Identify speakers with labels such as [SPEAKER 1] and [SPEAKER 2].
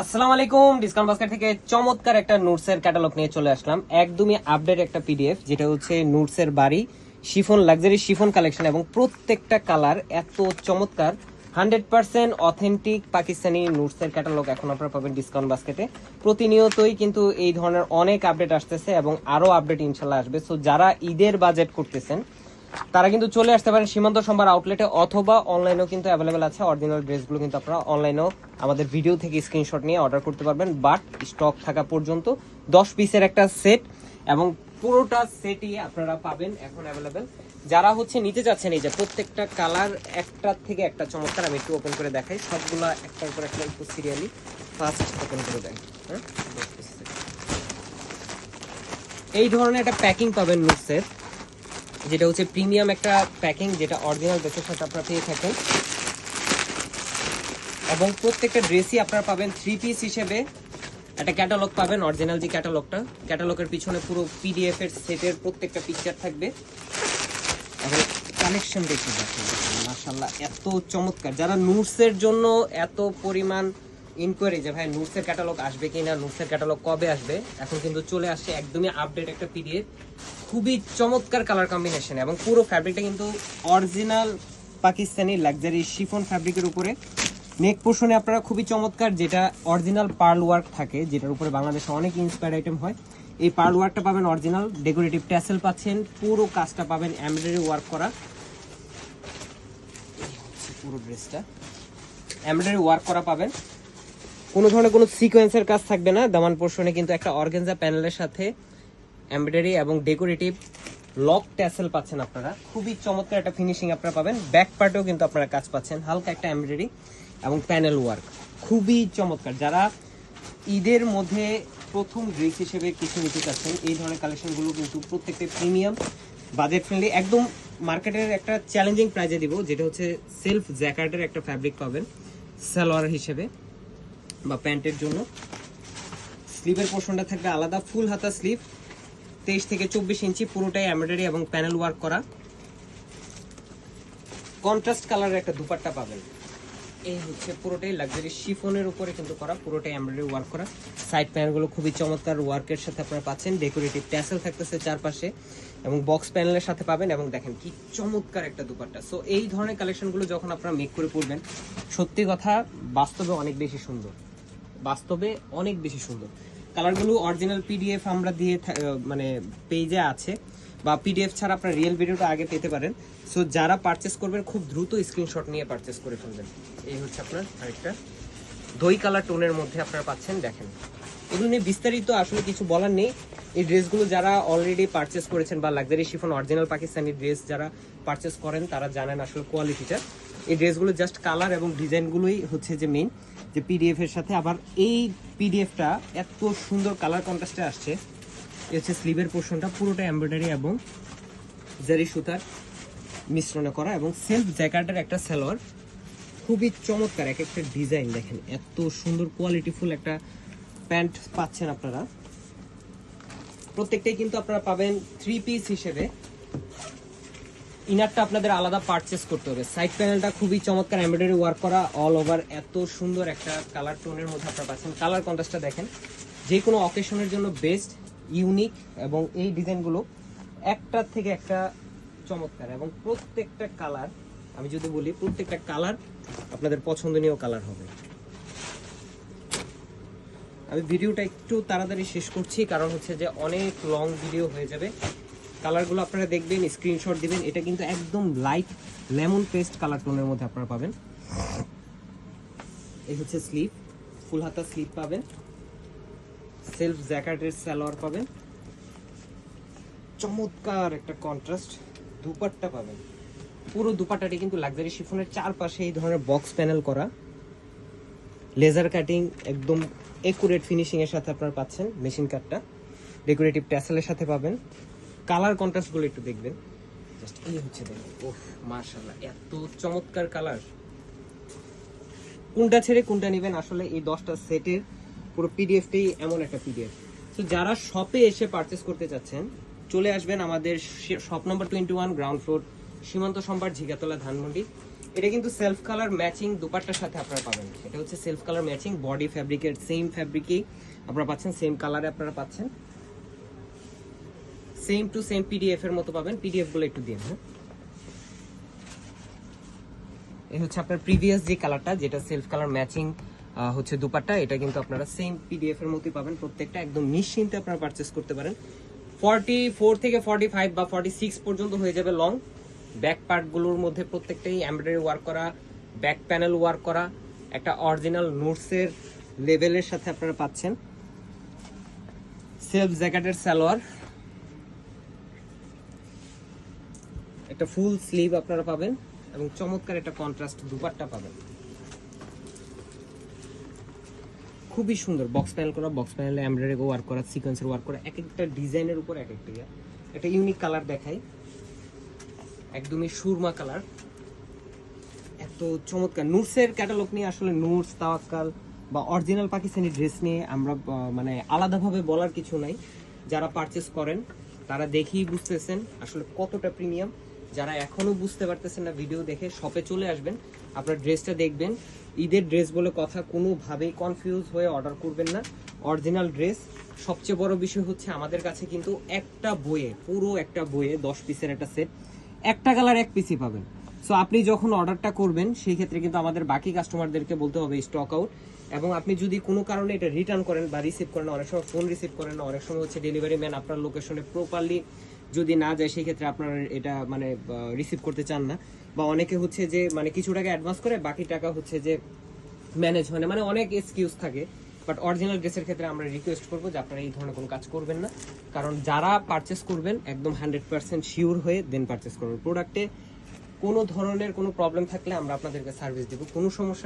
[SPEAKER 1] আসসালামু আলাইকুম, discount basket থেকে চমৎকার একটা নোটসের ক্যাটালগ নিয়ে চলে আসলাম। একদমই আপডেট একটা পিডিএফ যেটা হচ্ছে নোটসের বাড়ি, শিফন লাক্সারি শিফন কালেকশন এবং প্রত্যেকটা কালার এত চমৎকার। হান্ড্রেড পার্সেন্ট অথেন্টিক পাকিস্তানি নোটসের ক্যাটালগ এখন আপনারা পাবেন ডিসকাউন্ট বাস্কেটে। প্রতিনিয়তই কিন্তু এই ধরনের অনেক আপডেট আসতেছে এবং আরও আপডেট ইনশাল্লাহ আসবে। সো যারা ঈদের বাজেট করতেছেন তারা কিন্তু চলে আসতে পারেন সীমান্ত সম্ভার আউটলেটে অথবা অনলাইনেও কিন্তু অ্যাভেলেবেল আছে। অরিজিনাল ড্রেসগুলো কিন্তু আপনারা অনলাইনেও আমাদের ভিডিও থেকে স্ক্রিনশট নিয়ে অর্ডার করতে পারবেন। বাট স্টক থাকা পর্যন্ত দশ পিসের একটা সেট এবং পুরোটা সেটই আপনারা পাবেন এখন অ্যাভেলেবেল যারা হচ্ছে নিতে যাচ্ছেন এই যে প্রত্যেকটা কালার একটা থেকে একটা চমৎকার, আমি একটু ওপেন করে দেখাই। সবগুলা একটার পর একটা একটু সিরিয়ালি ফার্স্ট ওপেন করে দেয় হ্যাঁ। এই ধরনের একটা প্যাকিং পাবেন নুটসের যেটা হচ্ছে প্রিমিয়াম একটা প্যাকিং যেটা অরিজিনাল ড্রেসের সাথে আপনারা পেয়ে থাকেন। এবং প্রত্যেকটা ড্রেসই আপনারা পাবেন থ্রি পিস হিসেবে। একটা ক্যাটালগ পাবেন অরিজিনাল যে ক্যাটালগটা ক্যাটালগের পিছনে পুরো পিডিএফ এর সেটের প্রত্যেকটা পিকচার থাকবে। এবং কালেকশন দেখে দেখেন মাশাল্লাহ এত চমৎকার। যারা নুটসের জন্য এত পরিমাণ ইনকোয়ারি যে, ভাই নুটসের ক্যাটালগ আসবে কি না নুটসের ক্যাটালগ কবে আসবে? এখন কিন্তু চলে আসছে একদমই আপডেট একটা পিডিএফ খুবই চমৎকার কালার কম্বিনেশন এবং পুরো ফ্যাব্রিকটা কিন্তু অরিজিনাল পাকিস্তানি লাক্সারি শিফন ফ্যাব্রিকের উপরে। নেক পোর্শনে আপনারা খুবই চমৎকার যেটা অরিজিনাল পার্ল ওয়ার্ক থাকে, যেটার উপরে বাংলাদেশে অনেক ইন্সপায়ার আইটেম হয়। এই পার্ল ওয়ার্কটা পাবেন অরিজিনাল ডেকোরেটিভ ট্যাসেল পাচ্ছেন, পুরো কাজটা পাবেন এমব্রয়ডারি ওয়ার্ক করা। পুরো ড্রেসটা এমব্রয়ডারি ওয়ার্ক করা পাবেন। কোনো ধরনের কোনো সিকোয়েন্সের কাজ থাকবে না। দামান পোর্শনে কিন্তু একটা অর্গেনজা প্যানেলের সাথে এমব্রয়ডারি এবং ডেকোরেটিভ লক ট্যাসেল পাচ্ছেন আপনারা। খুবই চমৎকার একটা ফিনিশিং আপনারা পাবেন। ব্যাক পার্টেও কিন্তু আপনারা কাজ পাচ্ছেন। হালকা একটা এমব্রয়ডারি এবং প্যানেল ওয়ার্ক খুবই চমৎকার। যারা ঈদের মধ্যে প্রথম ড্রেস হিসেবে কিছু নিতে চাচ্ছেন, এই ধরনের কালেকশনগুলো কিন্তু প্রত্যেকটা প্রিমিয়াম বাজেট ফ্রেন্ডলি একদম মার্কেটের একটা চ্যালেঞ্জিং প্রাইজে দিব, যেটা হচ্ছে সেলফ জ্যাকার্ডের একটা ফ্যাব্রিক পাবেন, সালোয়ার হিসেবে। বা প্যান্টের জন্য। স্লিভের পোর্শনটা থাকবে আলাদা, ফুল হাতা স্লিভ, তেইশ থেকে চব্বিশ ইঞ্চি, পুরোটাই এমব্রয়ডারি এবং প্যানেল ওয়ার্ক করা। কন্ট্রাস্ট কালারের একটা দুপাট্টা পাবেন। এই হচ্ছে পুরোটাই লাক্সারি শিফনের উপরে কিন্তু করা, পুরোটাই এমব্রয়ডারি ওয়ার্ক করা। সাইড প্যানেলগুলো খুবই চমৎকার ওয়ার্কের সাথে আপনারা পাচ্ছেন। ডেকোরেটিভ ট্যাসেল থাকতেছে চারপাশে এবং বক্স প্যানেলের সাথে পাবেন এবং দেখেন কি চমৎকার একটা দুপাট্টা। সো এই ধরনের কালেকশনগুলো যখন আপনারা মেক করে পড়বেন সত্যি কথা বাস্তবে অনেক বেশি সুন্দর। বাস্তবে অনেক বেশি সুন্দর। কালারগুলো অরিজিনাল পিডিএফ আমরা দিয়ে মানে পেজে আছে, বা পিডিএফ ছাড়া আপনার রিয়েল ভিডিওটা আগে পেতে পারেন। সো যারা পারচেস করবেন, খুব দ্রুত স্ক্রিনশট নিয়ে পারচেস করে ফেলবেন। এই হচ্ছে আপনার আরেকটা। দই কালার টোনের মধ্যে আপনারা পাচ্ছেন, দেখেন। এগুলো নিয়ে বিস্তারিত আসলে কিছু বলার নেই। এই ড্রেসগুলো যারা অলরেডি পারচেস করেছেন, বা luxury chiffon original Pakistani dress যারা পারচেস করেন, তারা জানেন আসলে কোয়ালিটিটা এই ড্রেসগুলো জাস্ট কালার এবং ডিজাইনগুলোই হচ্ছে যে মেইন যে পিডিএফ এর সাথে আবার এই পিডিএফটা এত সুন্দর কালার কন্ট্রাস্টে আসছে। এ হচ্ছে স্লিভের পোর্শনটা পুরোটা এমব্রয়ডারি এবং জারি সুতার মিশ্রণে করা এবং সেলফ জ্যাকেটের একটা সালোয়ার। খুবই চমৎকার এক একটা ডিজাইন দেখেন, এত সুন্দর কোয়ালিটিফুল একটা প্যান্ট পাচ্ছেন আপনারা। প্রত্যেকটাই কিন্তু আপনারা পাবেন থ্রি পিস হিসেবে। ইনারটা আপনাদের আলাদা পারচেস করতে হবে। সাইড প্যানেলটা খুবই চমৎকার এমব্রয়ডারি ওয়ার্ক করা অল ওভার এত সুন্দর একটা কালার টোনের মধ্যে আপনারা পাচ্ছেন। কালার কন্ট্রাস্টটা দেখেন। যে কোনো অকেশনের জন্য বেস্ট ইউনিক এবং এই ডিজাইনগুলো একটার থেকে একটা চমৎকার এবং প্রত্যেকটা কালার আমি যদি বলি প্রত্যেকটা কালার আপনাদের পছন্দনীয় কালার হবে। আমি ভিডিওটা একটু তাড়াতাড়ি শেষ করছি, কারণ হচ্ছে যে অনেক লং ভিডিও হয়ে যাবে। কালারগুলো আপনারা দেখবেন স্ক্রিনশট দিবেন। এটা কিন্তু একদম লাইট লেমন পেস্ট কালার টোনের মধ্যে আপনারা পাবেন। এই হচ্ছে স্লিপ ফুল হাতা স্লিপ পাবেন। সেলফ জ্যাকেটের সালোয়ার পাবেন। চমৎকার একটা কন্ট্রাস্ট দুপাট্টা পাবেন। পুরো দুপাট্টাটি কিন্তু লাক্সারি শিফনের চারপাশে এই ধরনের বক্স প্যানেল করা। লেজার কাটিং একদম একুরেট ফিনিশিং এর সাথে আপনারা পাচ্ছেন মেশিন কাটটা ডেকোরেটিভ ট্যাসেলের সাথে পাবেন। কালার কন্ট্রাস্টগুলো একটু দেখবেন। জাস্ট এই হচ্ছে দেখুন। ওহ মাশাআল্লাহ এত চমৎকার কালার। কোনটা ছেড়ে কোনটা নেবেন? আসলে এই দশটা সেটের পুরো পিডিএফটাই এমন একটা পিডিএফ তো যারা শপে এসে পারচেস করতে চাচ্ছেন চলে আসবেন আমাদের shop number twenty one ground floor Shimanto Shambhar Jhigatola Dhanmondi. এটা কিন্তু সেলফ কালার ম্যাচিং দুপাট্টার সাথে আপনারা পাবেন। এটা হচ্ছে সেলফ কালার ম্যাচিং বডি ফ্যাব্রিকের সেম ফ্যাব্রিকেই আপনারা পাচ্ছেন সেম কালারে আপনারা পাচ্ছেন। সেম টু সেম পিডিএফ এর মতো পাবেন। পিডিএফগুলো একটু দিন হ্যাঁ এই হচ্ছে আপনার প্রিভিয়াস যে কালারটা যেটা সেলফ কালার ম্যাচিং হচ্ছে দুপাট্টা, এটা কিন্তু আপনারা সেম পিডিএফ এর মতোই পাবেন। প্রত্যেকটা একদম নিশ্চিন্তে আপনারা পারচেস করতে পারেন। ফর্টি ফোর থেকে ফর্টি ফাইভ বা ফর্টি সিক্স পর্যন্ত হয়ে যাবে লং ব্যাক পার্টগুলোর মধ্যে প্রত্যেকটাই এমব্রয়ডারি ওয়ার্ক করা ব্যাক প্যানেল ওয়ার্ক করা, একটা অরিজিনাল নোটসের লেভেলের সাথে আপনারা পাচ্ছেন। সেলফ জ্যাকেটের সালোয়ার। একটা ফুল স্লিভ আপনারা পাবেন এবং চমৎকার একটা কন্ট্রাস্ট দুপাট্টা পাবেন। খুবই সুন্দর বক্স প্যানেল করা বক্স প্যানেলে এমব্রয়ডারি ওয়ার্ক করা সিকোয়েন্সের ওয়ার্ক করা এক একটা ডিজাইনের উপর এক একটা। একটা ইউনিক কালার দেখাই। একদমই সুরমা কালার এত চমৎকার। নুটসের ক্যাটালগ নিয়ে আসলে নুটস তাওয়াক্কাল বা অরিজিনাল পাকিস্তানি ড্রেস নিয়ে আমরা মানে আলাদাভাবে বলার কিছু নাই। যারা পারচেস করেন, তারা দেখেই বুঝতেছেন আসলে কতটা প্রিমিয়াম যারা এখনও বুঝতে পারতেছেন না ভিডিও দেখে শপে চলে আসবেন, আপনার ড্রেসটা দেখবেন। ঈদের ড্রেস বলে কথা কোনোভাবেই কনফিউজ হয়ে অর্ডার করবেন না। অরিজিনাল ড্রেস সবচেয়ে বড় বিষয় হচ্ছে আমাদের কাছে কিন্তু একটা বইয়ে, পুরো একটা বইয়ে দশ পিসের একটা সেট একটা কালার এক পিসই পাবেন। সো আপনি যখন অর্ডারটা করবেন, সেই ক্ষেত্রে কিন্তু আমাদের বাকি কাস্টমারদেরকে বলতে হবে স্টক আউট এবং আপনি যদি কোনো কারণে এটা রিটার্ন করেন বা রিসিভ করেন অনেক সময় ফোন রিসিভ করেন অনেক সময় হচ্ছে ডেলিভারি ম্যান আপনার লোকেশনে প্রপারলি যদি না যায় সেই ক্ষেত্রে আপনার এটা মানে রিসিভ করতে চান না। বা অনেকে হচ্ছে যে মানে কিছু টাকা অ্যাডভান্স করে, বাকি টাকা হচ্ছে যে ম্যানেজ হয় না। মানে অনেক এক্সকিউজ থাকে বাট অরিজিনাল ড্রেসের ক্ষেত্রে আমরা রিকোয়েস্ট করব যে, আপনারা এই ধরনের কোনো কাজ করবেন না। কারণ যারা পারচেস করবেন, একদম হান্ড্রেড পার্সেন্ট শিওর হয়ে দেন পারচেস করবেন। প্রোডাক্টে কোনো ধরনের কোনো প্রবলেম থাকলে আমরা আপনাদেরকে সার্ভিস দেবো। কোনো সমস্যা